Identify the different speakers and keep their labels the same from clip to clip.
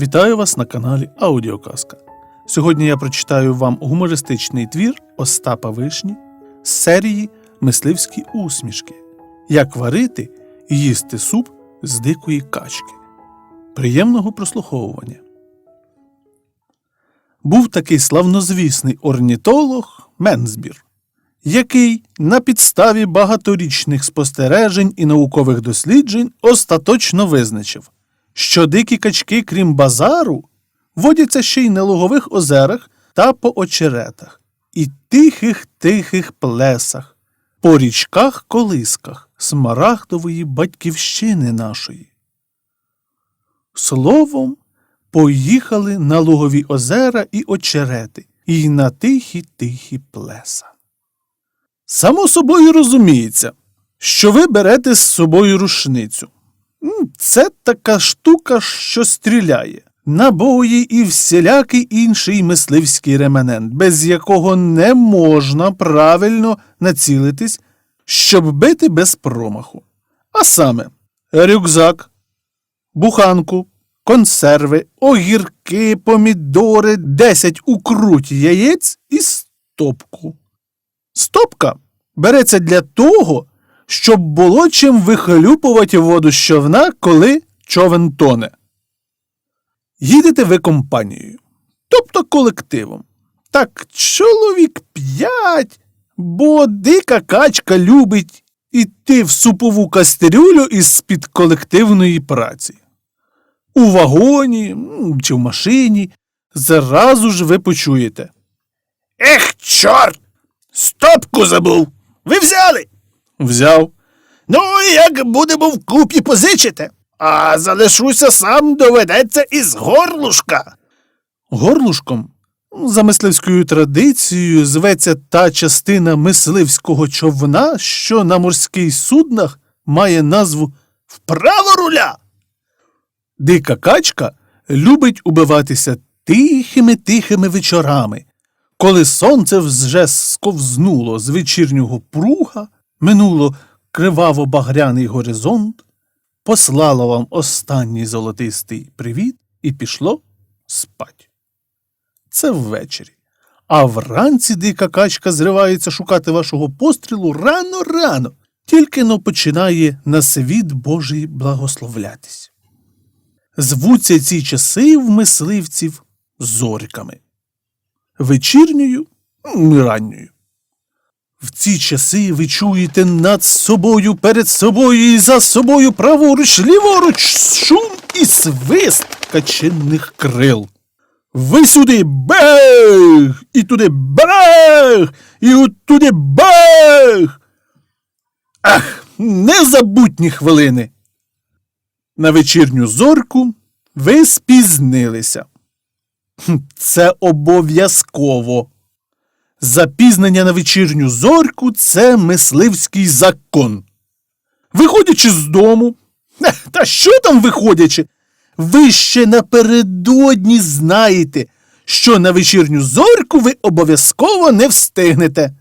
Speaker 1: Вітаю вас на каналі Аудіоказка. Сьогодні я прочитаю вам гумористичний твір Остапа Вишні з серії Мисливські усмішки. Як варити і їсти суп з дикої качки. Приємного прослуховування. Був такий славнозвісний орнітолог Мензбір, який на підставі багаторічних спостережень і наукових досліджень остаточно визначив, що дикі качки, крім базару, водяться ще й на лугових озерах та по очеретах, і тихих тихих плесах, по річках колисках смарагдової батьківщини нашої. Словом, поїхали на лугові озера і очерети, і на тихі тихі плеса. Само собою розуміється, що ви берете з собою рушницю. Це така штука, що стріляє, набої і всілякий інший мисливський реманент, без якого не можна правильно націлитись, щоб бити без промаху. А саме рюкзак, буханку, консерви, огірки, помідори, 10 укруть яєць і стопку. Стопка береться для того, щоб було чим вихлюпувати воду з човна, коли човен тоне. Їдете ви компанією, тобто колективом. Так, чоловік п'ять, бо дика качка любить іти в супову кастрюлю із-під колективної праці. У вагоні чи в машині зразу ж ви почуєте.
Speaker 2: Ех, чорт! Стопку забув. Ви взяли?
Speaker 1: Взяв.
Speaker 2: Ну, як будемо вкупі позичите. А залишуся сам доведеться із горлушка.
Speaker 1: Горлушком, за мисливською традицією, зветься та частина мисливського човна, що на морських суднах має назву
Speaker 2: Вправо руля.
Speaker 1: Дика качка любить убиватися тихими тихими вечорами, коли сонце вже сковзнуло з вечірнього пруга, минуло криваво-багряний горизонт, послало вам останній золотистий привіт і пішло спать. Це ввечері. А вранці дика качка зривається шукати вашого пострілу рано-рано, тільки но починає на світ Божий благословлятись. Звуться ці часи в мисливців зорьками. Вечірньою і ранньою. В ці часи ви чуєте над собою, перед собою і за собою праворуч, ліворуч шум і свист качинних крил. Ви сюди бег, і туди бег, і оттуди бег. Ах, незабутні хвилини. На вечірню зорку ви спізнилися. Це обов'язково. Запізнення на вечірню зорку це мисливський закон. Виходячи з дому, та що там виходячи? Ви ще напередодні знаєте, що на вечірню зорку ви обов'язково не встигнете.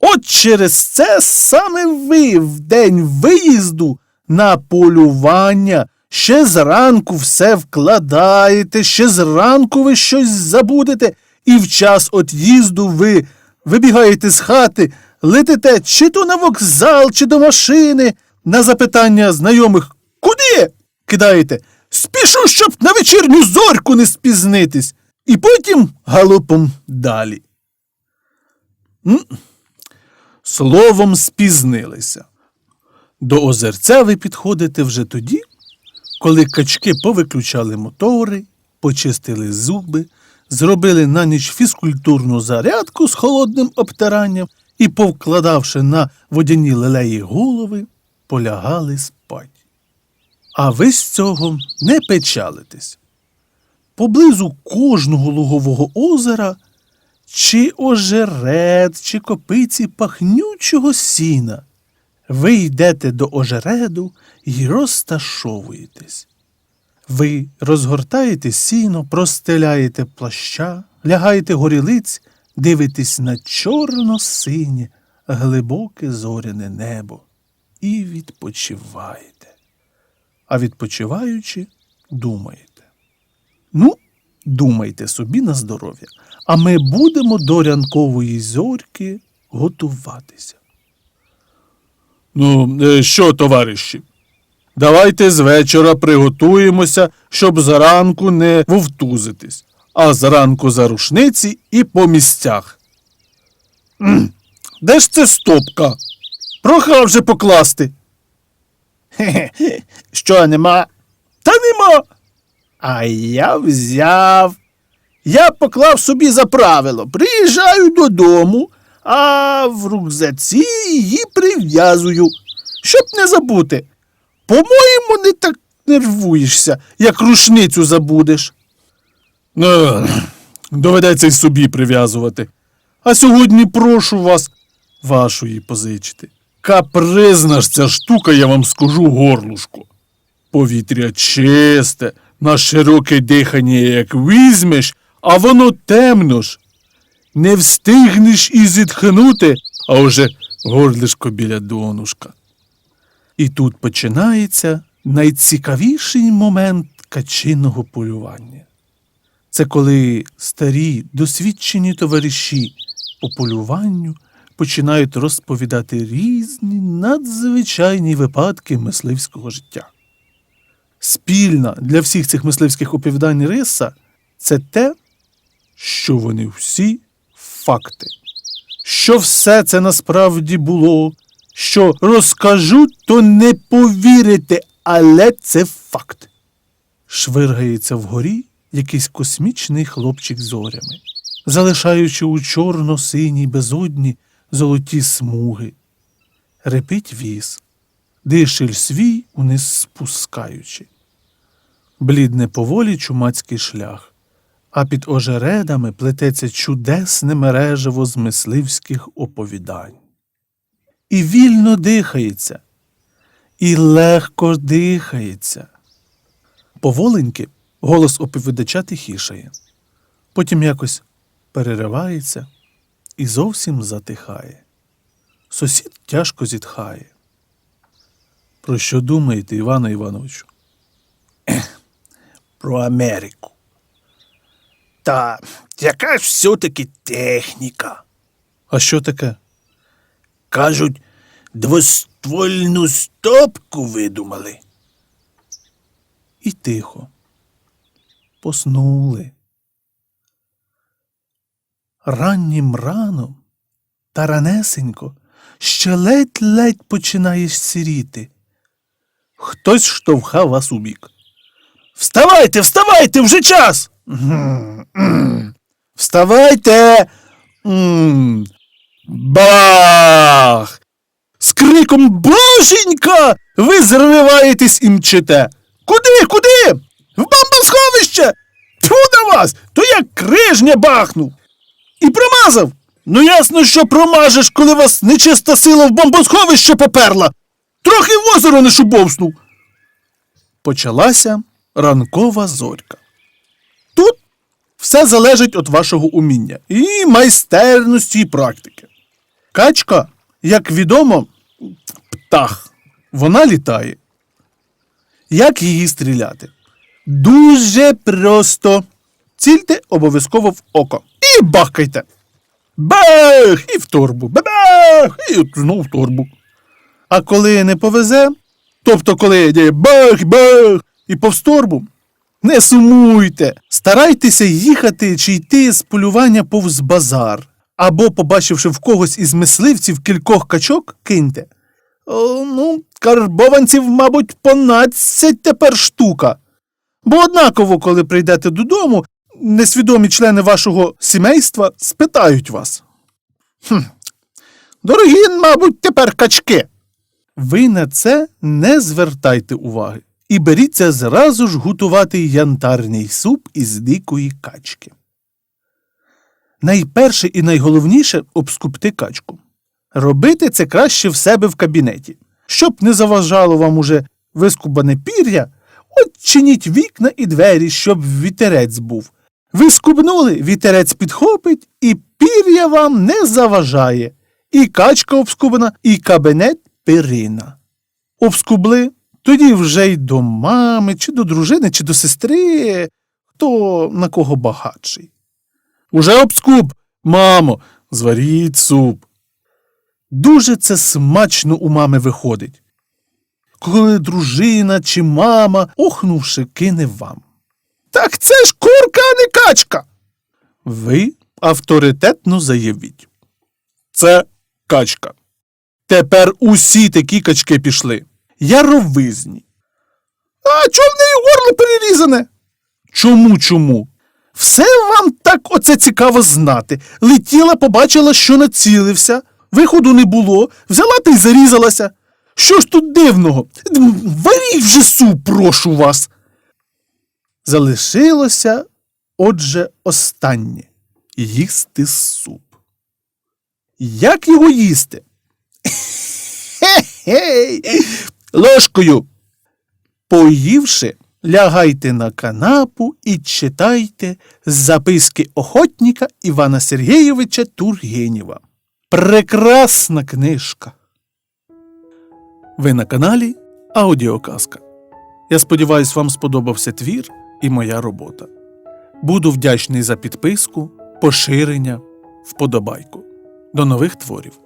Speaker 1: От через це саме ви в день виїзду на полювання ще зранку все вкладаєте, ще зранку ви щось забудете, і в час от'їзду ви вибігаєте з хати, летите чи то на вокзал, чи до машини, на запитання знайомих Куди? кидаєте Спішу, щоб на вечірню зорку не спізнитись, і потім галопом далі. М? Словом, спізнилися. До озерця ви підходите вже тоді, коли качки повиключали мотори, почистили зуби, зробили на ніч фізкультурну зарядку з холодним обтиранням і, повкладавши на водяні лелеї голови, полягали спать. А ви з цього не печалитесь. Поблизу кожного лугового озера чи ожеред, чи копиці пахнючого сіна. Ви йдете до ожереду і розташовуєтесь. Ви розгортаєте сіно, простеляєте плаща, лягаєте горілиць, дивитесь на чорно-синє, глибоке зоряне небо і відпочиваєте. А відпочиваючи, думаєте. Ну, думайте собі на здоров'я. А ми будемо до ранкової зорьки готуватися. Ну, е, що, товариші? Давайте з вечора приготуємося, щоб заранку не вовтузитись, а зранку за рушниці і по місцях. Де ж це стопка? Прохав вже покласти.
Speaker 2: Хе-хе. Що нема?
Speaker 1: Та нема.
Speaker 2: А я взяв. Я поклав собі за правило. Приїжджаю додому, а в рюкзаці її прив'язую, щоб не забути. По-моєму, не так нервуєшся, як рушницю забудеш.
Speaker 1: Ну, доведеться й собі прив'язувати. А сьогодні прошу вас вашої позичити. Капризна ж ця штука, я вам скажу, горлушко. Повітря чисте, на широке дихання як візьмеш, а воно темно ж. Не встигнеш і зітхнути, а вже горлишко біля донушка. І тут починається найцікавіший момент качиного полювання. Це коли старі досвідчені товариші по полюванню починають розповідати різні надзвичайні випадки мисливського життя. Спільна для всіх цих мисливських оповідань риса це те, що вони всі факти, що все це насправді було, що розкажу, то не повірите, але це факт. Швиргається вгорі якийсь космічний хлопчик зорями, залишаючи у чорно-синій безодні золоті смуги. Репить віз, дишель свій униз спускаючи. Блідне поволі чумацький шлях, а під ожередами плететься чудесне мережево з мисливських оповідань. І вільно дихається, і легко дихається. Поволеньки голос оповідача тихішає, потім якось переривається і зовсім затихає. Сусід тяжко зітхає. Про що думаєте, Івана Івановичу?
Speaker 2: Про Америку. Та яка ж все-таки техніка?
Speaker 1: А що таке?
Speaker 2: Кажуть, двоствольну стопку видумали.
Speaker 1: І тихо. Поснули. Раннім раном та ранесенько ще ледь-ледь починаєш сіріти. Хтось штовхав вас у бік. Вставайте, вставайте, вже час. Вставайте. Бах! З криком Боженька! Ви зриваєтесь і мчите. Куди, куди? В бомбосховище! Тьфу на вас! То як крижня бахнув. І промазав. Ну ясно, що промажеш, коли вас нечиста сила в бомбосховище поперла. Трохи в озеро не шубовснув. Почалася ранкова зорька. Тут все залежить від вашого уміння і майстерності і практики. Качка, як відомо, птах. Вона літає. Як її стріляти? Дуже просто. Цільте обов'язково в око. І бахкайте. Бах! І в торбу. Бах! І знову в торбу. А коли не повезе, тобто коли йде бах, бах і повз торбу, не сумуйте, старайтеся їхати чи йти з полювання повз базар. Або, побачивши в когось із мисливців кількох качок, киньте. О, ну, карбованців, мабуть, понадцять тепер штука. Бо однаково, коли прийдете додому, несвідомі члени вашого сімейства спитають вас. Хм. Дорогі, мабуть, тепер качки. Ви на це не звертайте уваги і беріться зразу ж готувати янтарний суп із дикої качки. Найперше і найголовніше обскупти качку. Робити це краще в себе в кабінеті. Щоб не заважало вам уже вискубане пір'я, от чиніть вікна і двері, щоб вітерець був. Ви скубнули, вітерець підхопить, і пір'я вам не заважає. І качка обскубана, і кабінет перина. Обскубли, тоді вже й до мами, чи до дружини, чи до сестри. хто на кого багатший. Уже обскуб, мамо, зваріть суп. Дуже це смачно у мами виходить. Коли дружина чи мама, охнувши, кине вам.
Speaker 2: Так це ж курка, а не качка.
Speaker 1: Ви авторитетно заявіть. Це качка. Тепер усі такі качки пішли. Яровизні.
Speaker 2: А чому в неї горло перерізане?
Speaker 1: Чому чому? Все вам так оце цікаво знати. Летіла, побачила, що націлився, виходу не було, взяла та й зарізалася. Що ж тут дивного? Варіть вже суп, прошу вас. Залишилося, отже, останнє їсти суп. Як його їсти?
Speaker 2: Гей,
Speaker 1: Ложкою. Поївши, лягайте на канапу і читайте записки охотника Івана Сергійовича Тургенєва. Прекрасна книжка. Ви на каналі Аудіоказка. Я сподіваюся, вам сподобався твір і моя робота. Буду вдячний за підписку, поширення, вподобайку. До нових творів.